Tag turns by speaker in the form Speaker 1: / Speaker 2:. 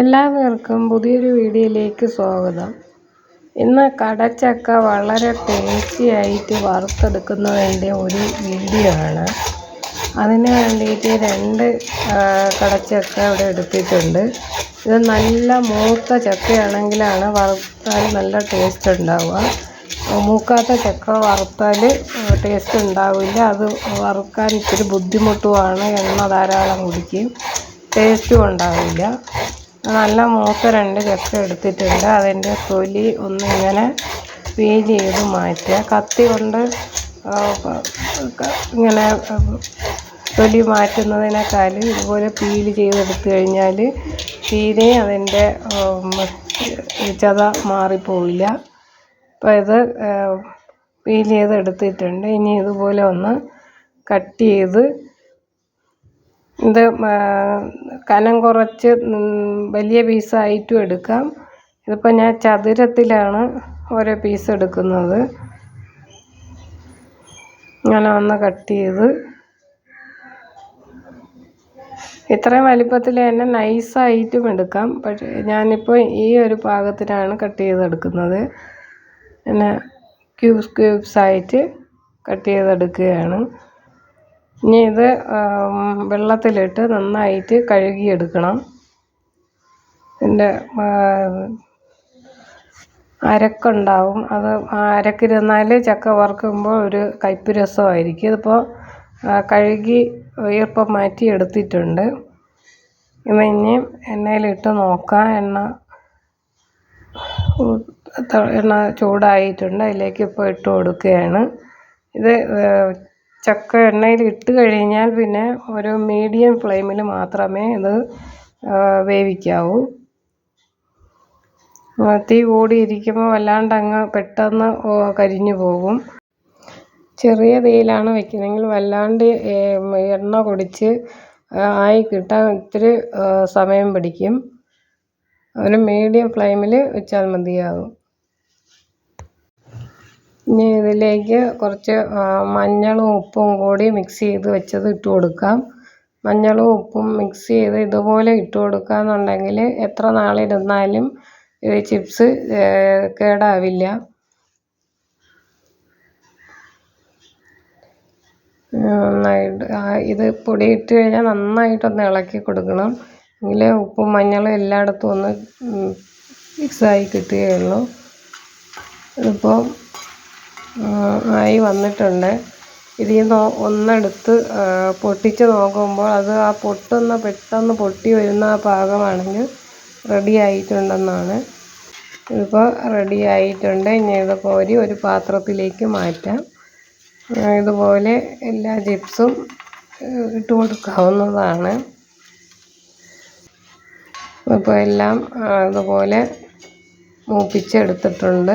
Speaker 1: എല്ലാവർക്കും പുതിയൊരു വീഡിയോയിലേക്ക് സ്വാഗതം. ഇന്ന് കടച്ചക്ക വളരെ ടേസ്റ്റി ആയിട്ട് വറുത്തെടുക്കുന്നതിന്റെ ഒരു വീഡിയോ ആണ്. അതിന് വേണ്ടിയിട്ട് രണ്ട് കടച്ചക്ക ഇവിടെ എടുത്തിട്ടുണ്ട്. ഇത് നല്ല മൂത്ത ചക്കയാണെങ്കിലാണ് വറുത്താൽ നല്ല ടേസ്റ്റ് ഉണ്ടാവുക. മൂക്കാത്ത ചക്ക വറുത്താൽ ടേസ്റ്റ് ഉണ്ടാവില്ല. അത് വറുക്കാൻ ഇത്തിരി ബുദ്ധിമുട്ടുമാണ് എണ്ണ ധാരാളം കുടിക്കും. ടേസ്റ്റും ഉണ്ടാവില്ല. നല്ല മൂത്ത രണ്ട് ചക്ക എടുത്തിട്ടുണ്ട്. അതിന്റെ തൊലി ഒന്ന് ഇങ്ങനെ പീൽ ചെയ്ത് മാറ്റുക. കത്തി കൊണ്ട് ഇങ്ങനെ തൊലി മാറ്റുന്നതിനേക്കാളും ഇതുപോലെ പീൽ ചെയ്തെടുത്തു കഴിഞ്ഞാൽ തീരെ അതിന്റെ ചത മാറിപ്പോവില്ല. അപ്പോൾ ഇത് പീൽ ചെയ്തെടുത്തിട്ടുണ്ട്. ഇനി ഇതുപോലെ ഒന്ന് കട്ട് ചെയ്ത് ഇത് കനം കുറച്ച് വലിയ പീസായിട്ടും എടുക്കാം. ഇതിപ്പോൾ ഞാൻ ചതുരത്തിലാണ് ഓരോ പീസ് എടുക്കുന്നത്. ഇങ്ങനെ ഒന്ന് കട്ട് ചെയ്ത്. ഇത്രയും വലിപ്പത്തിൽ തന്നെ നൈസായിട്ടും എടുക്കാം. പക്ഷേ ഞാനിപ്പോൾ ഈ ഒരു പാകത്തിനാണ് കട്ട് ചെയ്തെടുക്കുന്നത്. പിന്നെ ക്യൂബ്സ് ക്യൂബ്സായിട്ട് കട്ട് ചെയ്തെടുക്കുകയാണ്. ഇനി ഇത് വെള്ളത്തിലിട്ട് നന്നായിട്ട് കഴുകിയെടുക്കണം. ഇതിന്റെ അരക്കുണ്ടാവും. അത് അരക്കിരുന്നാൽ ചക്ക വറുക്കുമ്പോൾ ഒരു കയ്പ്പ് രസമായിരിക്കും. ഇതിപ്പോൾ കഴുകി ഈർപ്പം മാറ്റി എടുത്തിട്ടുണ്ട് ഇത് ഇനി എണ്ണയിലിട്ട് നോക്കാം. എണ്ണ എണ്ണ ചൂടായിട്ടുണ്ട്. അതിലേക്ക് ഇപ്പോൾ ഇട്ട് കൊടുക്കുകയാണ്. ഇത് ചക്ക എണ്ണയിൽ ഇട്ട് കഴിഞ്ഞാൽ പിന്നെ ഒരു മീഡിയം ഫ്ലെയിമിൽ മാത്രമേ ഇത് വേവിക്കാവൂ. തീ കൂടിയിരിക്കുമ്പോൾ വല്ലാണ്ട് അങ്ങ് പെട്ടെന്ന് കരിഞ്ഞു പോകും. ചെറിയ തീയിലാണ് വെക്കുന്നതെങ്കിൽ വല്ലാണ്ട് എണ്ണ കുടിച്ച് ആയി കിട്ടാൻ ഇത്തിരി സമയം പിടിക്കും. ഒരു മീഡിയം ഫ്ലെയിമിൽ വെച്ചാൽ മതിയാകും ഇനി ഇതിലേക്ക് കുറച്ച് മഞ്ഞളും ഉപ്പും കൂടി മിക്സ് ചെയ്ത് വെച്ചത് ഇട്ട് കൊടുക്കാം. മഞ്ഞളും ഉപ്പും മിക്സ് ചെയ്ത് ഇതുപോലെ ഇട്ട് കൊടുക്കുകയെന്നുണ്ടെങ്കിൽ എത്ര നാളിരുന്നാലും ഇത് ചിപ്സ് കേടാവില്ല. നന്നായിട്ട് ഇത് പൊടി ഇട്ട് കഴിഞ്ഞാൽ നന്നായിട്ടൊന്ന് ഇളക്കി കൊടുക്കണം. എങ്കിലേ ഉപ്പും മഞ്ഞളും എല്ലായിടത്തും ഒന്ന് മിക്സായി കിട്ടുകയുള്ളൂ. ഇതിപ്പോൾ ആയി വന്നിട്ടുണ്ട്. ഇതിൽ നിന്ന് ഒന്നെടുത്ത് പൊട്ടിച്ച് നോക്കുമ്പോൾ അത് ആ പൊട്ടുന്ന പെട്ടെന്ന് പൊട്ടി വരുന്ന ആ പാകമാണെങ്കിൽ റെഡി ആയിട്ടുണ്ടെന്നാണ്. ഇപ്പോൾ റെഡി ആയിട്ടുണ്ട്. ഇനി ഇത് കോരി ഒരു പാത്രത്തിലേക്ക് മാറ്റാം. ഇതുപോലെ എല്ലാ ചിപ്സും ഇട്ട് കൊടുക്കാവുന്നതാണ്. ഇപ്പോൾ എല്ലാം ഇതുപോലെ മൂപ്പിച്ചെടുത്തിട്ടുണ്ട്.